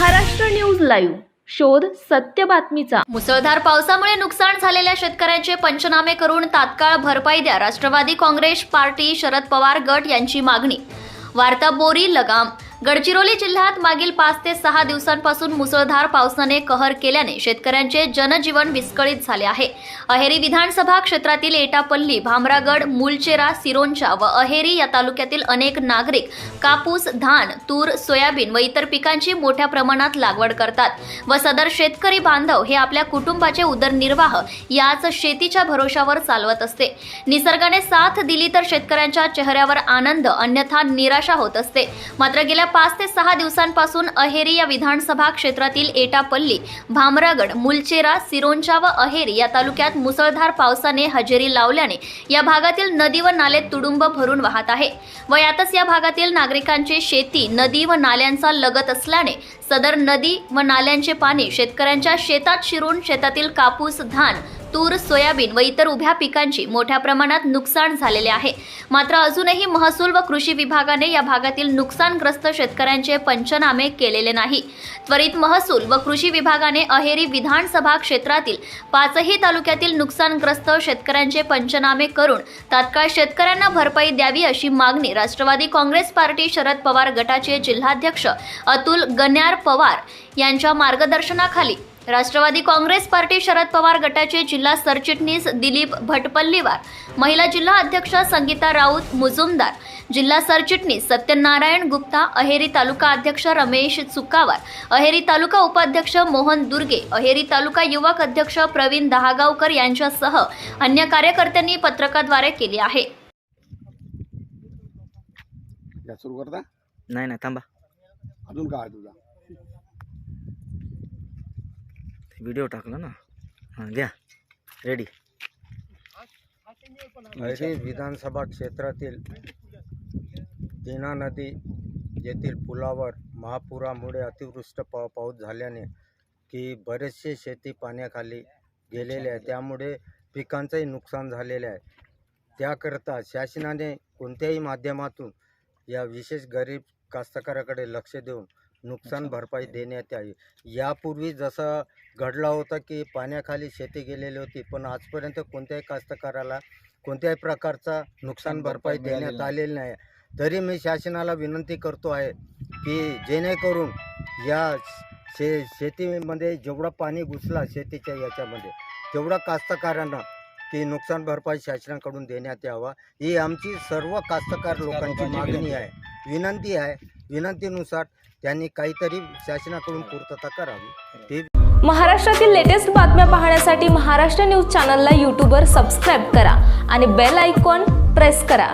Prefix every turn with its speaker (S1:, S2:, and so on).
S1: Maharashtra news live. शोध सत्य बातमीचा.
S2: मुसळधार पावसामुळे नुकसान झालेल्या शेतकऱ्यांचे पंचनामे करून तात्काळ भरपाई द्या. राष्ट्रवादी काँग्रेस पार्टी शरद पवार गट यांची मागणी. वार्ता बोरी लगाम. गडचिरोली जिल्ह्यात मागील पाच ते सहा दिवसांपासून मुसळधार पावसाने कहर केल्याने शेतकऱ्यांचे जनजीवन विस्कळीत झाले आहे. अहेरी विधानसभा क्षेत्रातील एटापल्ली भामरागड मुलचेरा सिरोंचा व अहेरी या तालुक्यातील अनेक नागरिक कापूस धान तूर सोयाबीन व इतर पिकांची मोठ्या प्रमाणात लागवड करतात व सदर शेतकरी बांधव हे आपल्या कुटुंबाचे उदरनिर्वाह याच शेतीच्या भरोशावर चालवत असते. निसर्गाने साथ दिली तर शेतकऱ्यांच्या चेहऱ्यावर आनंद अन्यथा निराशा होत असते. मात्र गेल्या पाच ते सहा दिवसांपासून अहेरी या विधानसभा क्षेत्रातील एटापल्ली भामरागड मुलचेरा सिरोंचा व अहेरी या तालुक्यात मुसळधार पावसाने हजेरी लावल्याने या भागातील नदी व नाले तुडुंब भरून वाहत आहे. व यातच या भागातील नागरिकांची शेती नदी व नाल्यांचा लगत असल्याने सदर नदी व नाल्यांचे पाणी शेतकऱ्यांच्या शेतात शिरून शेतातील कापूस धान तूर सोयाबीन व इतर उभ्या पिकांची मोठ्या प्रमाणात नुकसान झालेले आहे. मात्र अजूनही महसूल व कृषी विभागाने या भागातील नुकसानग्रस्त शेतकऱ्यांचे पंचनामे केलेले नाही. त्वरित महसूल व कृषी विभागाने अहेरी विधानसभा क्षेत्रातील पाचही तालुक्यातील नुकसानग्रस्त शेतकऱ्यांचे पंचनामे करून तात्काळ शेतकऱ्यांना भरपाई द्यावी अशी मागणी राष्ट्रवादी काँग्रेस पार्टी शरद पवार गटाचे जिल्हाध्यक्ष अतुल गन्यार पवार यांच्या मार्गदर्शनाखाली राष्ट्रवादी काँग्रेस पार्टी शरद पवार गटाचे जिल्हा सरचिटणीस दिलीप भटपल्लीवार महिला जिल्हा अध्यक्ष संगीता राऊत मुजुमदार जिल्हा सरचिटणीस सत्यनारायण गुप्ता अहेरी तालुका अध्यक्ष रमेश चुकावार अहेरी तालुका उपाध्यक्ष मोहन दुर्गे अहेरी तालुका युवक अध्यक्ष प्रवीण दहागावकर यांच्यासह अन्य कार्यकर्त्यांनी पत्रकाद्वारे केली आहे.
S3: या सुरू करता?
S4: नाही नाही थांबा.
S3: अजून काय तुझा?
S4: व्हिडिओ टाकला ना. हां घ्या. रेडी
S5: अहिरी विधानसभा क्षेत्रातील दीना नदी येथील पुलावर महापुरामुळे अतिवृष्ट पा पाऊस झाल्याने की बरेचसे शेती पाण्याखाली गेलेले आहे. त्यामुळे पिकांचंही नुकसान झालेले आहे. त्याकरता शासनाने कोणत्याही माध्यमातून या विशेष गरीब कास्तकाराकडे लक्ष देऊन नुकसान भरपाई देण्यात यावी. यापूर्वी जसं घडलं होतं की पाण्याखाली शेती गेलेली होती पण आजपर्यंत कोणत्याही कास्तकाराला कोणत्याही प्रकारचा नुकसान भरपाई देण्यात आलेली नाही. तरी मी शासनाला विनंती करतो आहे की जेणेकरून या शे शेतीमध्ये जेवढं पाणी घुसला शेतीच्या याच्यामध्ये तेवढं कास्तकारांना की नुकसान भरपाई शासनाकडून देण्यात यावा. ही आमची सर्व कास्तकार लोकांची मागणी आहे. विनंती आहे विनंतीनुसार त्यांनी काहीतरी शासनाकडून पूर्तता करावी. ते
S1: महाराष्ट्रातील लेटेस्ट बातम्या पाहण्यासाठी महाराष्ट्र न्यूज चॅनलला यूट्यूबवर सबस्क्राईब करा आणि बेल आयकॉन प्रेस करा.